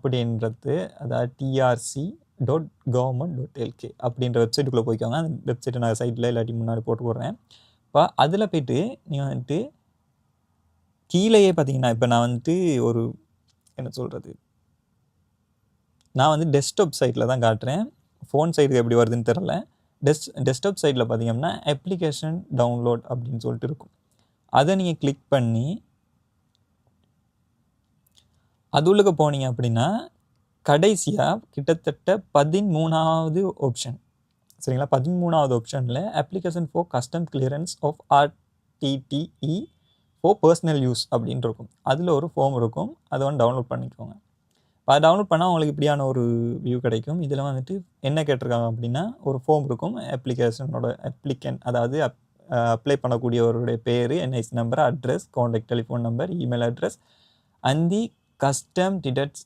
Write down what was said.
அப்படின்றது அதாவது TRC dot government dot LK அப்படின்ற வெப்சைட்டுக்குள்ளே போய்க்கோங்க. அந்த வெப்சைட்டை நான் சைட்டில் இல்லாட்டி முன்னாடி போட்டு போடுறேன் இப்போ அதில் போய்ட்டு நீங்கள் வந்துட்டு கீழேயே பார்த்தீங்கன்னா இப்போ நான் வந்துட்டு ஒரு என்ன சொல்கிறது நான் வந்து டெஸ்க்டாப் சைட்டில் தான் காட்டுறேன். ஃபோன் சைட்டுக்கு எப்படி வருதுன்னு தெரில டெஸ்க் டெஸ்க்டாப் சைட்டில் பார்த்தீங்கன்னா அப்ளிகேஷன் டவுன்லோட் அப்படின்னு சொல்லிட்டு இருக்கும். அதை நீங்கள் கிளிக் பண்ணி அது உள்ளுக்கு போனீங்க அப்படின்னா கடைசியாக கிட்டத்தட்ட பதிமூணாவது ஆப்ஷன் சரிங்களா? பதிமூணாவது ஆப்ஷனில் application for custom clearance of RTDE for personal use அப்படின்னு இருக்கும். அதில் ஒரு ஃபார்ம் இருக்கும். அதை வந்து டவுன்லோட் பண்ணிக்கோங்க. இப்போ அதை டவுன்லோட் பண்ணால் உங்களுக்கு இப்படியான ஒரு வியூ கிடைக்கும். இதில் வந்துட்டு என்ன கேட்டிருக்காங்க அப்படின்னா ஒரு ஃபார்ம் இருக்கும். அப்ளிகேஷனோட அப்ளிகன் அதாவது அப்ளை பண்ணக்கூடியவருடைய பேர் NIC number address contact telephone number email address and the custom details